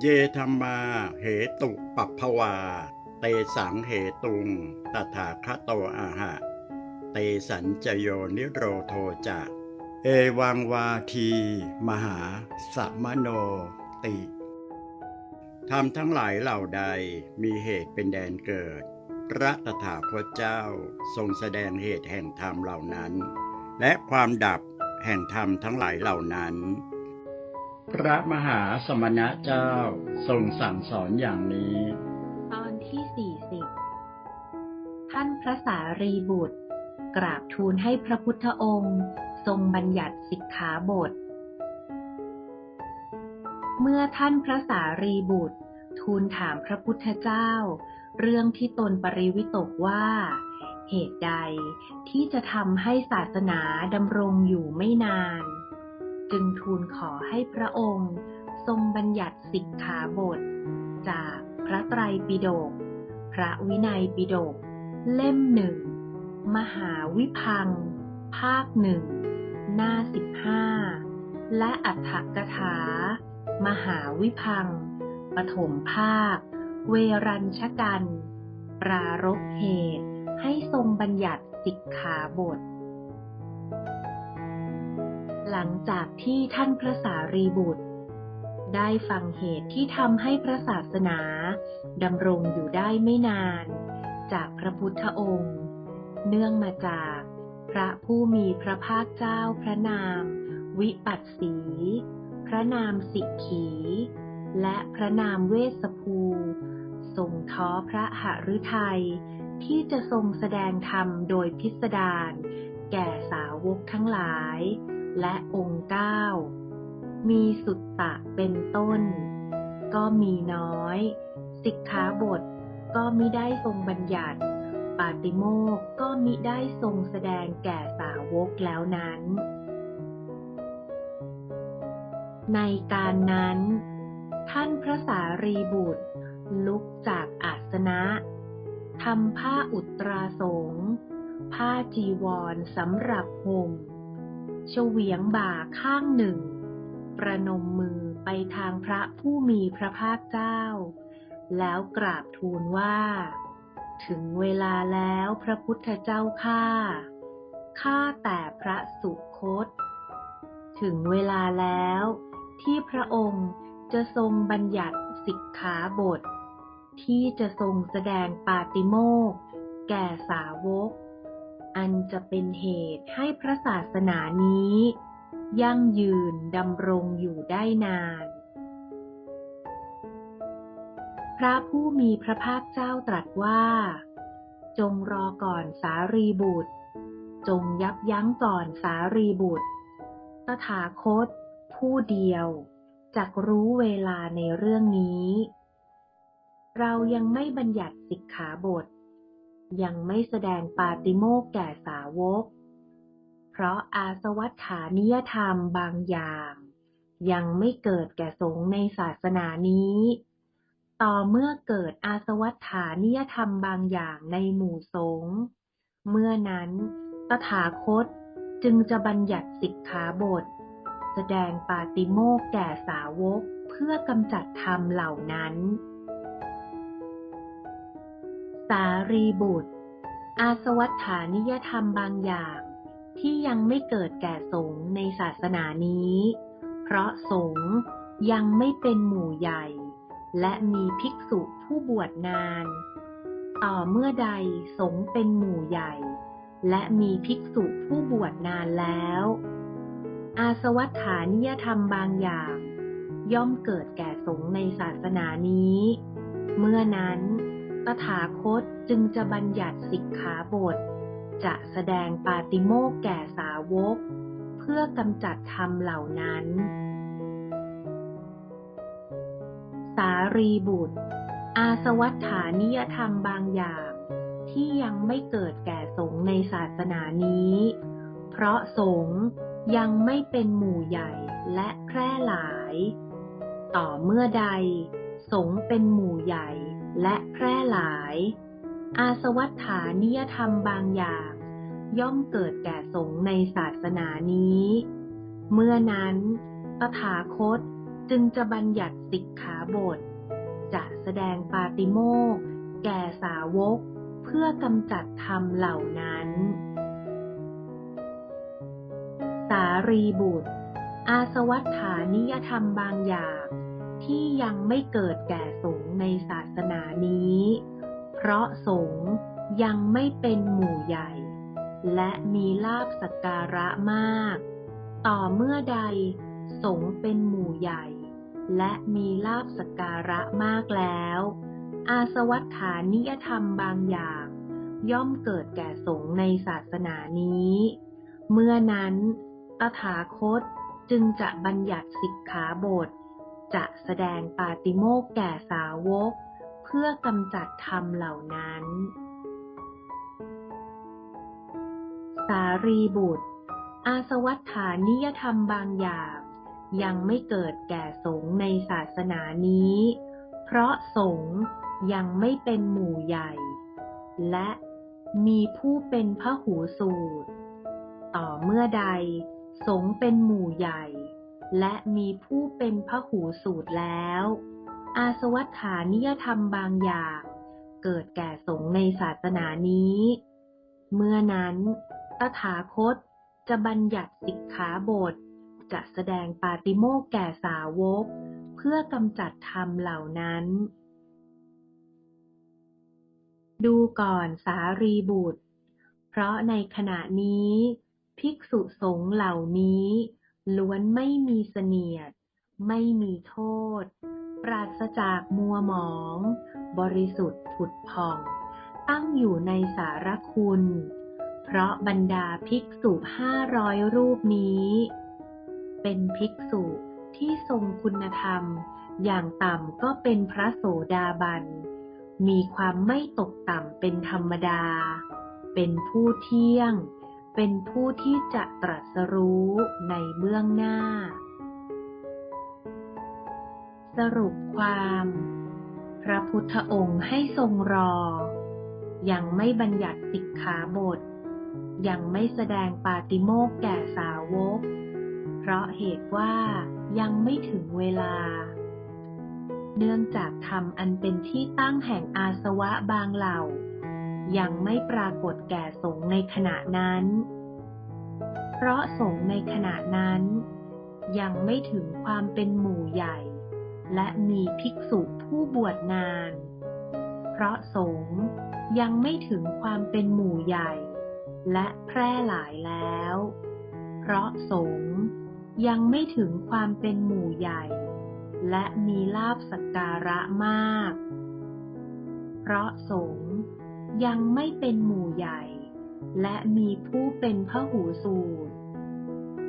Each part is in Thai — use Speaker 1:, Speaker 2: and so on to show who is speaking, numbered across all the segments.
Speaker 1: เยธรรมา เหตุปัปภวา เตสังเหตุง ตถาคโตอาหะ เตสัญจโยนิโรโทจะ เอวังวาที มหาสัมมโนติธรรมทั้งหลายเหล่าใดมีเหตุเป็นแดนเกิด พระตถาคตเจ้าทรงแสดงเหตุแห่งธรรมเหล่านั้น และความดับแห่งธรรมทั้งหลายเหล่านั้น พระมหาสมณะเจ้าทรงสั่งสอนอย่างนี้
Speaker 2: ตอนที่สี่สิบท่านพระสารีบุตร กราบทูลให้พระพุทธองค์ ทรงบัญญัติสิกขาบท เมื่อท่านพระสารีบุตร ทูลถามพระพุทธเจ้า เรื่องที่ตนปริวิตกว่า เหตุใดที่จะทำให้ศาสนาดำรงอยู่ไม่นาน จึงทูลขอให้พระองค์ ทรงบัญญัติสิกขาบท จากพระไตรปิฎกพระวินัยปิฎกเล่มหนึ่ง มหาวิพัง ภาคหนึ่ง หน้าสิบห้า และอัฏฐกถา มหาวิพัง ปฐมภาค เวรัญชกัน ปรารภเหตุให้ทรงบัญญัติสิกขาบท หลังจากที่ท่านพระสารีบุตร ได้ฟังเหตุที่ทำให้พระศาสนาดำรงอยู่ได้ไม่นาน จากพระพุทธองค์ เนื่องมาจากพระผู้มีพระภาคเจ้าพระนาม วิปัสสี พระนามสิกขี และพระนามเวสสภูทรงท้อพระหฤทัยที่จะทรงแสดงธรรมโดยพิสดารแก่สาวกทั้งหลาย และองค์เก้า มีสุตตะเป็นต้น ก็มีน้อย สิกขาบทก็มิได้ทรงบัญญัติ ปาติโมกก็มิได้ทรงแสดงแก่สาวกแล้วนั้น ในการนั้น ท่านพระสารีบุตร ลุกจากอาสนะทำผ้าอุตราสงผ้าจีวรสำหรับห่ม เฉวียงบ่าข้างหนึ่ง ประนมมือไปทางพระผู้มีพระภาคเจ้า แล้วกราบทูลว่า ถึงเวลาแล้วพระพุทธเจ้าข้าข้าแต่พระสุคต ถึงเวลาแล้ว ที่พระองค์จะทรงบัญญัติสิกขาบท ที่จะทรงแสดงปาติโมกแก่สาวก อันจะเป็นเหตุให้พระศาสนานี้ ยั่งยืนดำรงอยู่ได้นาน พระผู้มีพระภาคเจ้าตรัสว่า จงรอก่อนสารีบุตร จงยับยั้งก่อนสารีบุตร ตถาคต ผู้เดียวจักรู้เวลาในเรื่องนี้ เรายังไม่บัญญัติสิกขาบท ยังไม่แสดงปาติโมกแก่สาวก เพราะอาสวัฏฐานิยธรรมบางอย่าง ยังไม่เกิดแก่สงฆ์ในศาสนานี้ ต่อเมื่อเกิดอาสวัฏฐานิยธรรมบางอย่างในหมู่สงฆ์เมื่อนั้นตถาคตจึงจะบัญญัติสิกขาบท แสดงปาติโมกแก่สาวกเพื่อกำจัดธรรมเหล่านั้น สารีบุตร อาสวัฏฐานิยธรรมบางอย่าง ที่ยังไม่เกิดแก่สงฆ์ในศาสนานี้ เพราะสงฆ์ยังไม่เป็นหมู่ใหญ่ และมีภิกษุผู้บวชนาน ต่อเมื่อใดสงฆ์เป็นหมู่ใหญ่ และมีภิกษุผู้บวชนานแล้ว อาสวัฏฐานิยธรรมบางอย่าง ย่อมเกิดแก่สงฆ์ในศาสนานี้ เมื่อนั้น ตถาคตจึงจะบัญญัติสิกขาบท จะแสดงปาติโมกแก่สาวก เพื่อกำจัดธรรมเหล่านั้น สารีบุตร อาสวัฏฐานิยธรรมบางอย่างที่ยังไม่เกิดแก่สงในศาสนานี้ เพราะสงยังไม่เป็นหมู่ใหญ่และแพร่หลาย ต่อเมื่อใด สงเป็นหมู่ใหญ่ และแพร่หลาย อาสวัฏฐานิยธรรมบางอย่าง ย่อมเกิดแก่สงฆ์ในศาสนานี้ เมื่อนั้น ตถาคตจึงจะบัญญัติสิกขาบท จะแสดงปาติโมกแก่สาวกเพื่อกำจัดธรรมเหล่านั้น สารีบุตร อาสวัฏฐานิยธรรมบางอย่าง ที่ยังไม่เกิดแก่สงฆ์ในศาสนานี้ เพราะสงฆ์ยังไม่เป็นหมู่ใหญ่ และมีลาบสักการะมาก ต่อเมื่อใดสงฆ์เป็นหมู่ใหญ่ และมีลาบสักการะมากแล้ว อาสวัฏฐานิยธรรมบางอย่าง ย่อมเกิดแก่สงฆ์ในศาสนานี้ เมื่อนั้น ตถาคตจึงจะบัญญัติสิกขาบท จะแสดงปาติโมกแก่สาวก เพื่อกำจัดธรรมเหล่านั้น สารีบุตร อาสวัฏฐานิยธรรมบางอย่างยังไม่เกิดแก่สงฆ์ในศาสนานี้ เพราะสงฆ์ยังไม่เป็นหมู่ใหญ่ และมีผู้เป็นพระหูสูตร ต่อเมื่อใดสงฆ์เป็นหมู่ใหญ่ และมีผู้เป็นพระหูสูตรแล้ว อาสวัฏฐานิยธรรมบางอย่าง เกิดแก่สงในศาสนานี้ เมื่อนั้น ตถาคตจะบัญญัติสิกขาบท จะแสดงปาติโมกแก่สาวก เพื่อกำจัดธรรมเหล่านั้น ดูก่อนสารีบุตร เพราะในขณะนี้ ภิกษุสงฆ์เหล่านี้ ล้วนไม่มีเสนียด ไม่มีโทษ ปราศจากมัวหมอง บริสุทธิ์ผุดผ่อง ตั้งอยู่ในสารคุณ เพราะบรรดาภิกษุห้าร้อยรูปนี้ เป็นภิกษุที่ทรงคุณธรรม อย่างต่ำก็เป็นพระโสดาบัน มีความไม่ตกต่ำเป็นธรรมดา เป็นผู้เที่ยง เป็นผู้ที่จะตรัสรู้ในเบื้องหน้า สรุปความ พระพุทธองค์ให้ทรงรอ ยังไม่บัญญัติสิกขาบท ยังไม่แสดงปาติโมกแก่สาวก เพราะเหตุว่ายังไม่ถึงเวลา เนื่องจากธรรมอันเป็นที่ตั้งแห่งอาสวะบางเหล่า ยังไม่ปรากฏแก่สงในขณะนั้น เพราะสงในขณะนั้น ยังไม่ถึงความเป็นหมู่ใหญ่ และมีภิกษุผู้บวชนาน เพราะสงยังไม่ถึงความเป็นหมู่ใหญ่ และแพร่หลายแล้ว เพราะสงยังไม่ถึงความเป็นหมู่ใหญ่ และมีลาบสักการะมาก เพราะสง ยังไม่เป็นหมู่ใหญ่ และมีผู้เป็นพระหูสูตร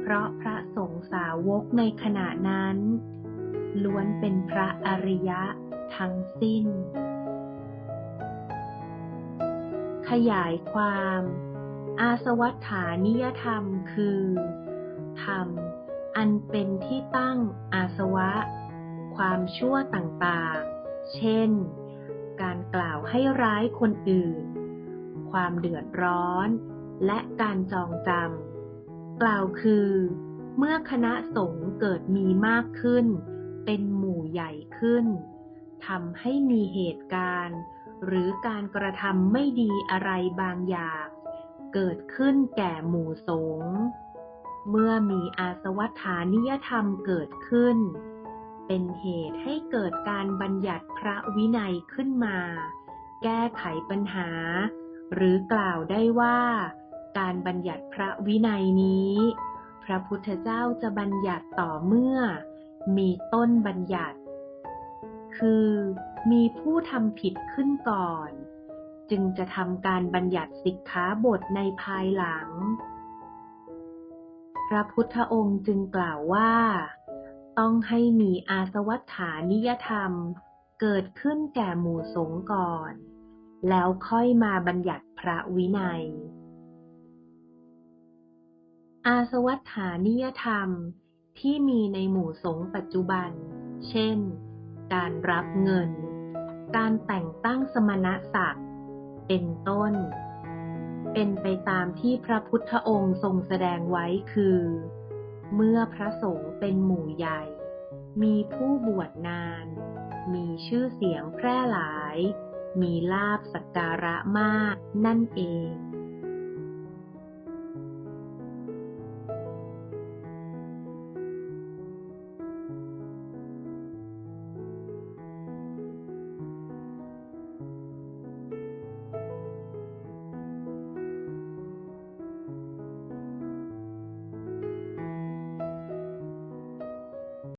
Speaker 2: เพราะพระสงฆ์สาวกในขณะนั้น ล้วนเป็นพระอริยะทั้งสิ้น ขยายความ อาสวัฏฐานิยธรรมคือ ธรรม อันเป็นที่ตั้งอาสวะ ความชั่วต่างๆ เช่น การกล่าวให้ร้ายคนอื่น ความเดือดร้อน และการจองจำ กล่าวคือ เมื่อคณะสงฆ์เกิดมีมากขึ้น เป็นหมู่ใหญ่ขึ้นทำให้มีเหตุการณ์ หรือการกระทำไม่ดีอะไรบางอย่าง เกิดขึ้นแก่หมู่สงฆ์เมื่อมีอาสวัฏฐานิยธรรมเกิดขึ้น เป็นเหตุให้เกิดการบัญญัติพระวินัยขึ้นมา แก้ไขปัญหา หรือกล่าวได้ว่า การบัญญัติพระวินัยนี้ พระพุทธเจ้าจะบัญญัติต่อเมื่อ มีต้นบัญญัติ คือมีผู้ทำผิดขึ้นก่อน จึงจะทำการบัญญัติสิกขาบทในภายหลัง พระพุทธองค์จึงกล่าวว่า ต้องให้มีอาสวัฏฐานิยธรรม เกิดขึ้นแก่หมู่สงฆ์ก่อน แล้วค่อยมาบัญญัติพระวินัย อาสวัฏฐานิยธรรมที่มีในหมู่สงฆ์ปัจจุบัน เช่น การรับเงิน การแต่งตั้งสมณศักดิ์ เป็นต้น เป็นไปตามที่พระพุทธองค์ทรงแสดงไว้คือ เมื่อพระสงฆ์เป็นหมู่ใหญ่ มีผู้บวชนาน มีชื่อเสียงแพร่หลาย มีลาบสักการะมากนั่นเอง